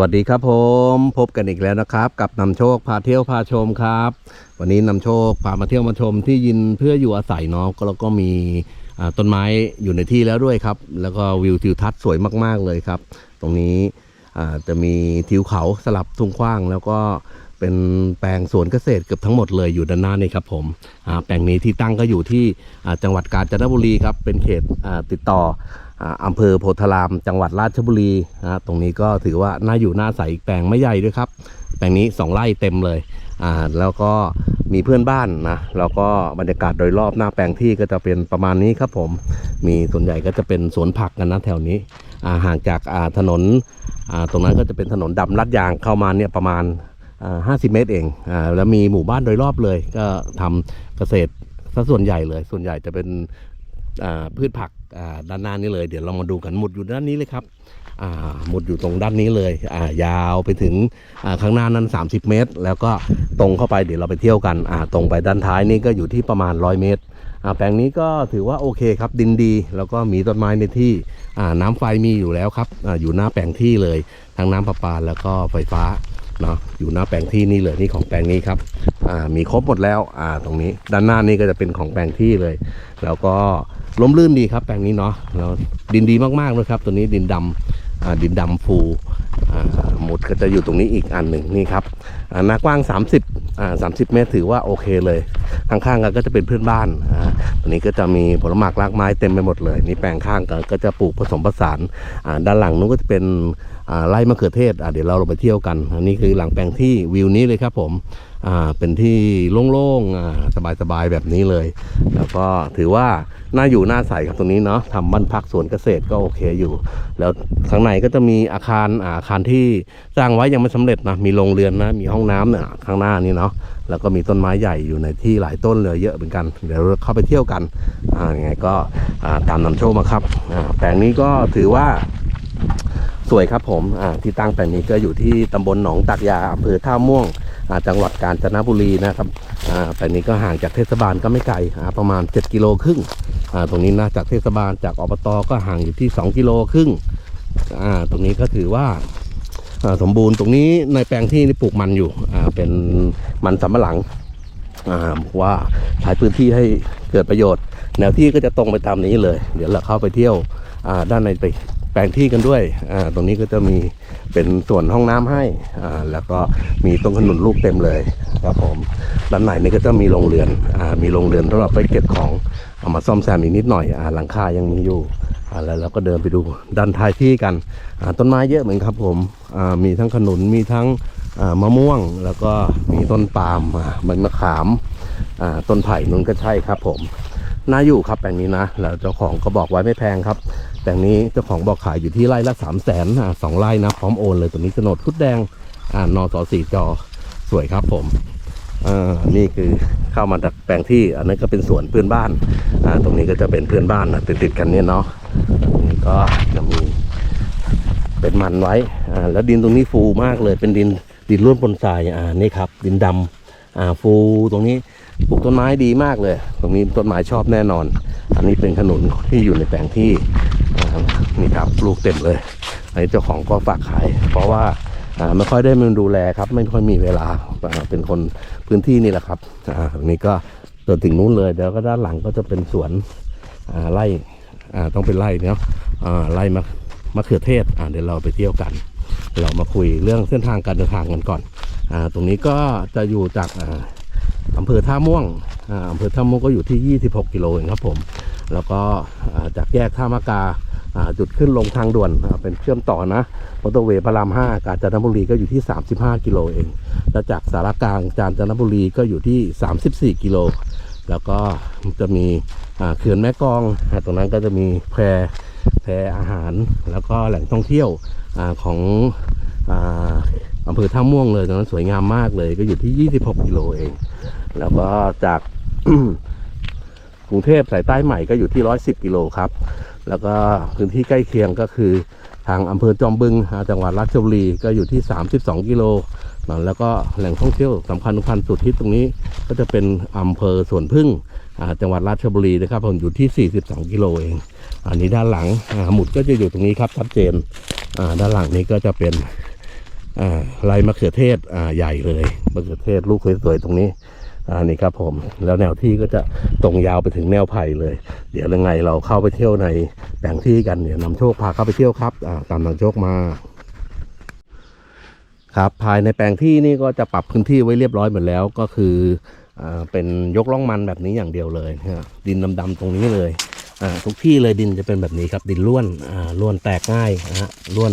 วัสดีครับผมพบกันอีกแล้วนะครับ กับนำโชคพาเที่ยวพาชมครับ วันนี้นำโชคพามาเที่ยวมาชมที่ยินเพื่ออยู่อาศัยเนาะก็แล้วก็มีต้นไม้อยู่ในที่แล้วด้วยครับ แล้วก็วิวทิวทัศน์สวยมาก ๆเลยครับ ตรงนี้จะมีทิวเขาสลับทุ่งกว้าง แล้วก็ เป็นแปลงสวนเกษตรเกือบทั้งหมดเลยอยู่ด้านหน้านี่ครับผมแปลงนี้ที่ตั้งก็อยู่ที่จังหวัดกาญจนบุรีครับเป็นเขตติดต่ออ่าอำเภอโพธาราม จังหวัดราชบุรีนะตรงนี้ก็ถือว่าน่าอยู่น่าใสอีกแปลงไม่ใหญ่ด้วยครับ แปลงนี้สองไร่เต็มเลยอ่าแล้วก็มีเพื่อนบ้านนะแล้วก็บรรยากาศโดยรอบหน้าแปลงที่ก็จะเป็นประมาณนี้ครับผม มีส่วนใหญ่ก็จะเป็นสวนผักกันนะแถวนี้อ่าห่างจากอ่าถนนอ่าตรงนั้นก็จะเป็นถนนดำลัดยางเข้ามาเนี่ยประมาณ 50 เมตรเองอแล้วมีหมู่บ้านโดยรอบเลย ก็ทำเกษตรซะส่วนใหญ่เลย ส่วนใหญ่จะเป็นพืชผักด้านหน้านี้เลย เดี๋ยวเรามาดูกันหมุดอยู่ด้านนี้เลยครับหมุดอยู่ตรงด้านนี้เลยยาวไปถึงข้างหน้านั้น 30 เมตร แล้วก็ตรงเข้าไปเดี๋ยวเราไปเที่ยวกันตรงไปด้านท้ายนี่ก็อยู่ที่ประมาณ 100 เมตรแปลงนี้ก็ถือว่าโอเคครับดินดี แล้วก็มีต้นไม้ในที่น้ำไฟมีอยู่แล้วครับออยู่หน้าแปลงที่เลย ทั้งน้ำประปาแล้วก็ไฟฟ้า เนาะอยู่หน้าแปลงที่นี่เลยนี่ของแปลงนี้ครับอ่ามีครบหมดแล้วอ่าตรงนี้ด้านหน้านี่ก็จะเป็นของแปลงที่เลย แล้วก็ล้มลื่นดีครับแปลงนี้เนาะแล้วดินดีมากๆเลยครับ ตัวนี้ดินดำอ่าดินดำฟูอ่าหมุดก็จะอยู่ตรงนี้อีกอันหนึ่งนี่ครับอ่าหน้ากว้าง 30อ่า30เมตรถือว่าโอเคเลย ข้างๆกันก็จะเป็นเพื่อนบ้านอ่าตัวนี้ก็จะมีผลไม้รากไม้เต็มไปหมดเลย นี่แปลงข้างกันก็จะปลูกผสมผสานอ่าด้านหลังนู้นก็จะเป็น ไร่มะเขือเทศเดี๋ยวเราลงไปเที่ยวกัน อันนี้คือหลังแปลงที่วิวนี้เลยครับผมเป็นที่โล่งๆสบายๆแบบนี้เลย แล้วก็ถือว่าน่าอยู่น่าใสครับตรงนี้เนาะทำบ้านพักสวนเกษตรก็โอเคอยู่ แล้วข้างในก็จะมีอาคารอาคารที่สร้างไว้ยังไม่สำเร็จนะมีโรงเรือนนะมีห้องน้ำเนี่ยข้างหน้านี่เนาะแล้วก็มีต้นไม้ใหญ่อยู่ในที่หลายต้นเลยเยอะเหมือนกัน เดี๋ยวเข้าไปเที่ยวกันอ่ายังไงก็ตามนำโชคมาครับแปลงนี้ก็ถือว่า สวยครับผมที่ตั้งแปลงนี้ก็อยู่ที่ตำบลหนองตักยาอำเภอท่าม่วงจังหวัดกาญจนบุรีนะครับแปลงนี้ก็ห่างจากเทศบาลก็ไม่ไกลประมาณ 7 กิโลครึ่งตรงนี้นะจากเทศบาลจากอบตก็ห่างอยู่ที่ 2 กิโลครึ่งตรงนี้ก็ถือว่าสมบูรณ์ตรงนี้ในแปลงที่นี่ปลูกมันอยู่เป็นมันสำปะหลังว่าใช้พื้นที่ให้เกิดประโยชน์ แนวที่ก็จะตรงไปตามนี้เลย เดี๋ยวเราเข้าไปเที่ยวด้านในไป ปลงที่กันด้วยอ่าตรงนี้ก็จะมีเป็นส่วนห้องน้ำให้อ่าแล้วก็มีต้นขนุนลูกเต็มเลยครับผมด้านในนี่ก็จะมีโรงเรือนอ่ามีโรงเรือนสำหรับไปเก็บของเอามาซ่อมแซมอีกนิดหน่อยอ่าหลังคายังมีอยู่อ่าแล้วเราก็เดินไปดูด้านท้ายที่กันอ่าต้นไม้เยอะเหมือนครับผมอ่ามีทั้งขนุนมีทั้งอ่ามะม่วง แล้วก็มีต้นปาล์มใบมะขามอ่าต้นไผ่นู้นก็ใช่ครับผมน่าอยู่ครับแปลงนี้นะ แล้วเจ้าของก็บอกไว้ไม่แพงครับ แปลงนี้เจ้าของบอกขายอยู่ที่ไร่ละสามแสนสองไร่นะพร้อมโอนเลยตัวนี้โฉนดชุดแดงอ่านอสอสี่จอสวยครับผมอ่านี่คือเข้ามาจากแปลงที่ อันนั้นก็เป็นสวนเพื่อนบ้านอ่าตรงนี้ก็จะเป็นเพื่อนบ้านนะติดติดกันเนี่ยเนาะตรงนี้ก็จะมีเป็นมันไว้อ่าแล้วดินตรงนี้ฟูมากเลยเป็นดินดินร่วนปนทรายอ่านี่ครับ ดินดำอ่าฟูตรงนี้ปลูกต้นไม้ดีมากเลย ตรงนี้ต้นไม้ชอบแน่นอน อันนี้เป็นขนุนที่อยู่ในแปลงที่ นี่ครับปลูกเต็มเลยอันนี้เจ้าของก็ฝากขาย เพราะว่าไม่ค่อยได้มันดูแลครับ ไม่ค่อยมีเวลาเป็นคนพื้นที่นี่แหละครับอ่าตรงนี้ก็จนถึงนู้นเลยเดี๋ยวก็ด้านหลังก็จะเป็นสวนไร่ต้องเป็นไร่เนาะไร่มะมะเขือเทศเดี๋ยวเราไปเที่ยวกัน เรามาคุยเรื่องเส้นทางการเดินทางกันก่อนอตรงนี้ก็จะอยู่จากอำเภอท่าม่วงอำเภอท่าม่วงก็อยู่ที่ 26 กิโลเองครับผม แล้วก็จากแยกท่ามะกา จุดขึ้นลงทางด่วนเป็นเชื่อมต่อนะมอเตอร์เวย์พระราม5กาญจนบุรีก็อยู่ที่ 35 กิโลเอง แล้วจากสารกลางกาญจนบุรีก็อยู่ที่ 34 กิโล แล้วก็จะมีเขื่อนแม่กองอตรงนั้นก็จะมีแพรแพรอาหาร แล้วก็แหล่งท่องเที่ยวอของอ่าอำเภอท่าม่วงเลยตรงนั้นสวยงามมากเลยก็อยู่ที่ 26 กิโลเอง แล้วก็จากกรุงเทพสายใต้ใหม่ก็อยู่ที่ 110 กิโลครับ แล้วก็พื้นที่ใกล้เคียงก็คือทางอำเภอจอมบึงจังหวัดราชบุรีก็อยู่ที่ 32 กิโลแล้วก็แหล่งท่องเที่ยวสำคัญสำคัญสุดที่ตรงนี้ก็จะเป็นอำเภอสวนพึ่งจังหวัดราชบุรีนะครับผมอยู่ที่ 42 กิโลเอง อันนี้ด้านหลังหมุดก็จะอยู่ตรงนี้ครับชัดเจนด้านหลังนี้ก็จะเป็นอ่าไรมะเขือเทศใหญ่เลยมะเขือเทศลูกสวยๆตรงนี้ อ่านี่ครับผมแล้วแนวที่ก็จะตรงยาวไปถึงแนวไผ่เลย เดี๋ยวยังไงเราเข้าไปเที่ยวในแปลงที่กันเดี๋ยวนำโชคพาเข้าไปเที่ยวครับตามนำโชคมาครับภายในแปลงที่นี่ก็จะปรับพื้นที่ไว้เรียบร้อยหมดแล้วก็คืออเป็นยกล่องมันแบบนี้อย่างเดียวเลยดินดำๆตรงนี้เลยทุกที่เลยดินจะเป็นแบบนี้ครับดินร่วนอ่าร่วนแตกง่ายนะฮะร่วน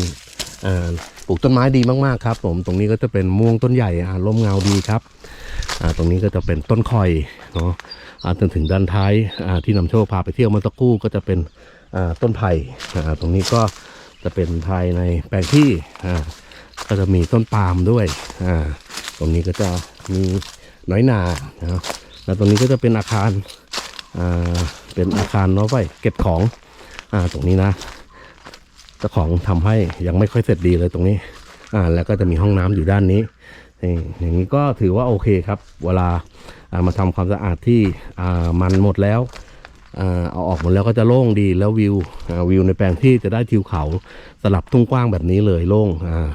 ปลูกต้นไม้ดีมากๆครับ ผมตรงนี้ก็จะเป็นม่วงต้นใหญ่ร่มเงาดีครับ ตรงนี้ก็จะเป็นต้นคอยเนาะจนถึงด้านท้ายที่นำโชคพาไปเที่ยวเมื่อสักครู่ก็จะเป็นต้นไผ่ตรงนี้ก็จะเป็นภายในแปลงที่ก็จะมีต้นปาล์มด้วยตรงนี้ก็จะมีน้อยนานะแล้วตรงนี้ก็จะเป็นอาคารเป็นอาคารเนาะไว้เก็บของอตรงนี้นะเจ้าของทำให้ยังไม่ค่อยเสร็จดีเลยตรงนี้แล้วก็จะมีห้องน้ำอยู่ด้านนี้ นี่อย่างนี้ก็ถือว่าโอเคครับ เวลาามาทำความสะอาดที่มันหมดแล้วเอาออกหมดแล้วก็จะโล่งดีแล้ววิววิวในแปลงที่จะได้ทิวเขาสลับทุ่งกว้างแบบนี้เลยโล่งอ่า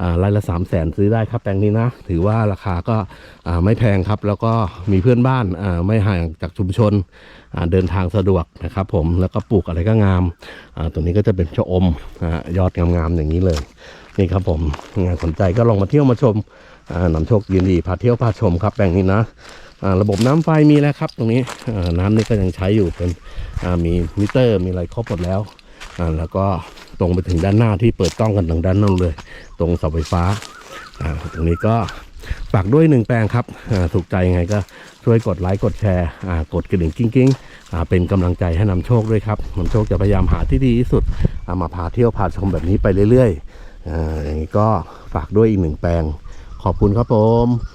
อ่าไร่ละสามแสนซื้อได้ครับแปลงนี้นะ ถือว่าราคาก็าไม่แพงครับ แล้วก็มีเพื่อนบ้านาไม่ห่างจากชุมชนเดินทางสะดวกนะครับผมแล้วก็ปลูกอะไรก็งามาตัวนี้ก็จะเป็นชะอมอยอดงามๆอย่างนี้เลยนี่ครับผมงานสนใจก็ลองมาเที่ยวมาชม นำโชคยินดีพาเที่ยวพาชมครับแปลงนี้นะระบบน้ำไฟมีแล้วครับ ตรงนี้น้ำนี่ก็ยังใช้อยู่เป็นมีมิเตอร์มีอะไรครบหมดแล้วแล้วก็ตรงไปถึงด้านหน้าที่เปิดกล้องกันทางด้านนู้นเลย ตรงเสาไฟฟ้าตรงนี้ก็ฝากด้วยหนึ่งแปลงครับถูกใจยังไงก็ช่วยกดไลค์กดแชร์กดกระดิ่งกิ้งกิ้งเป็นกำลังใจให้นำโชคด้วยครับนำโชคจะพยายามหาที่ดีที่สุดเอามาพาเที่ยวพาชมแบบนี้ไปเรื่อยๆอ่าอย่างนี้ก็ฝากด้วยอีกหนึ่งแปลง ขอบคุณครับผม